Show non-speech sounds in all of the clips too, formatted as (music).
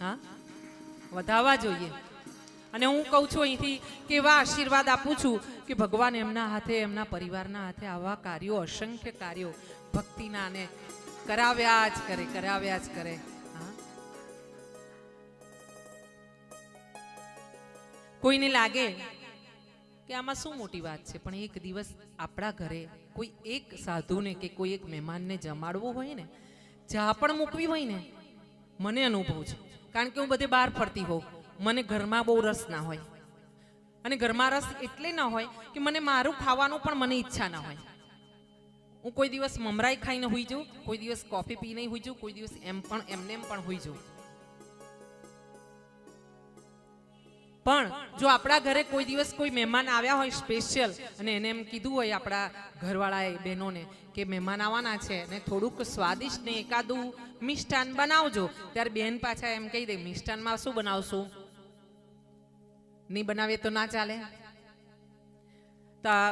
હા? વધાવવા જોઈએ. અને હું કહું છું અહીંથી કે એવા આશીર્વાદ આપું છું કે ભગવાન એમના હાથે, એમના પરિવારના હાથે આવા કાર્યો, અસંખ્ય કાર્યો ભક્તિના અને કરાવ્યા જ કરે, કરાવ્યા જ કરે. કોઈને લાગે કે આમાં શું મોટી વાત છે, પણ એક દિવસ આપણા ઘરે કોઈ એક સાધુને કે કોઈ એક મહેમાનને જમાડવો હોય ને, જ્યાં પણ મૂકવી હોય ને, મને અનુભવ છે. કારણ કે હું બધે બહાર ફરતી હોઉં. મને ઘરમાં બહુ રસ ના હોય. અને ઘરમાં રસ એટલે ના હોય કે મને મારું ખાવાનું પણ મને ઈચ્છા ના હોય. હું કોઈ દિવસ મમરાઈ ખાઈને હોઈ જાઉં, કોઈ દિવસ કોફી પીને હોઈ જાઉં, કોઈ દિવસ એમ પણ, એમને એમ પણ હોઈ જાઉં. પણ જો આપણા ઘરે કોઈ દિવસ કોઈ મહેમાન આવ્યા હોય સ્પેશિયલ અને એને એમ કીધું હોય આપણા ઘરવાળાએ, બહેનોને, કે મહેમાન આવવાના છે, ને થોડુંક સ્વાદિષ્ટ ને એકાદું મિષ્ટાન બનાવજો. ત્યારે બહેન પાછા એમ કહી દે, મિષ્ટાનમાં શું બનાવશું? નહીં બનાવીએ તો ના ચાલે. તા,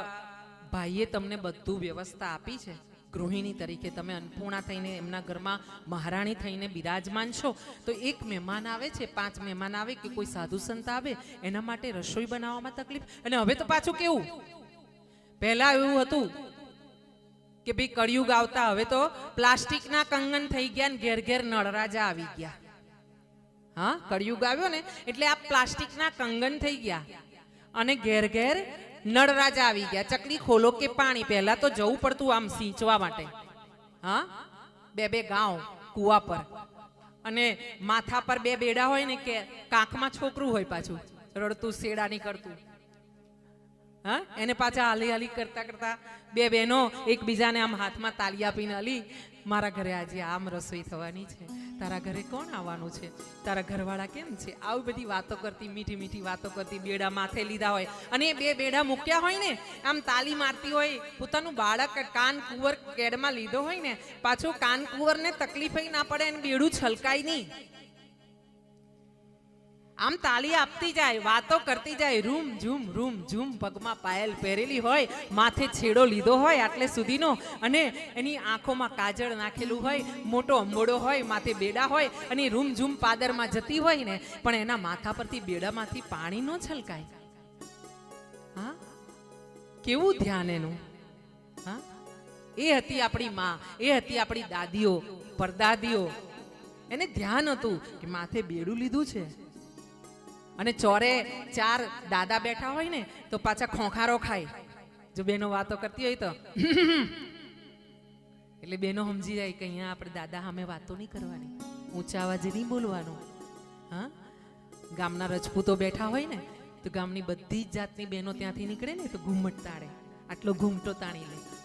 ભાઈએ તમને બધું વ્યવસ્થા આપી છે. ગૃહિણી તરીકે તમે અન્નપૂર્ણા થઈને એમના ઘરમાં મહારાણી થઈને બિરાજમાન છો, તો એક મહેમાન આવે છે, પાંચ મહેમાન આવે કે કોઈ સાધુ સંત આવે, એના માટે રસોઈ બનાવવામાં તકલીફ. અને હવે તો પાછું કેવું? પહેલા એવું હતું કે ભાઈ કળિયુગ આવતા, હવે તો પ્લાસ્ટિકના કંગન થઈ ગયા ને ઘેર ઘેર નળરાજા આવી ગયા. હા, કળિયુગ આવ્યો ને, એટલે આ પ્લાસ્ટિકના કંગન થઈ ગયા. અને ઘેર ઘેર નળરાજા આવી ગયા. ચકલી ખોલો કે પાણી પહેલા તો જવું પડતું આમ સિંચવા માટે. હા? બે બે ગાંવ કુવા પર. અને માથા પર બે બેડા હોય ને કે કાંખમાં છોકરું હોય પાછું. રડતું, શેડા નીકળતું. હા? એને પાછા હાલી હાલી કરતા કરતા બે બહેનો એકબીજાને આમ હાથમાં તાલી આપીને હલી, મારા ઘરે આજે આમ રસોઈ થવાની છે. તારા ઘરે કોણ આવવાનું છે? તારા ઘરવાળા કેમ છે? આવી બધી વાતો કરતી, મીઠી મીઠી વાતો કરતી, બેડા માથે લીધા હોય. અને બે બેડા મૂક્યા હોય ને, આમ તાલી મારતી હોય, પોતાનું બાળક કાન કુંવર કેડમાં લીધો હોય ને, પાછું કાન કુંવરને તકલીફ ના પડે અને બેડું છલકાય નહીં. આમ તાળી આપતી જાય, વાતો કરતી જાય, રૂમ, ઝૂમ રૂમ, ઝૂમ, પગમાં પાયલ પહેરેલી હોય, માથે છેડો લીધો હોય આટલે સુધીનો, અને એની આંખોમાં કાજળ નાખેલું હોય, મોટો અંબોડો હોય, માથે બેડા હોય, અને રૂમ, ઝૂમ પાદરમાં જતી હોય ને, પણ એના માથા પરથી બેડામાંથી પાણી ન છલકાય. હા? કેવું ધ્યાન એનું? હા? એ હતી આપણી માં, એ હતી આપણી દાદીઓ, પરદાદીઓ. એને ધ્યાન હતું કે માથે બેડું લીધું છે. અને ચોરે ચાર દાદા બેઠા હોય ને, તો પાછા ખોખારો ખાય. જો બેનો વાતો કરતી હોય તો. (laughs) એટલે બેનો સમજી જાય કે અહીંયા આપણે દાદા સામે વાતો નહીં કરવાની. ઊંચા અવાજે નહીં બોલવાનું. હા? ગામના રજપૂતો બેઠા હોય ને, તો ગામની બધી જ જાતની બહેનો ત્યાંથી નીકળે ને, તો ઘૂમટ તાળે. આટલો ઘૂમટો તાણી લે.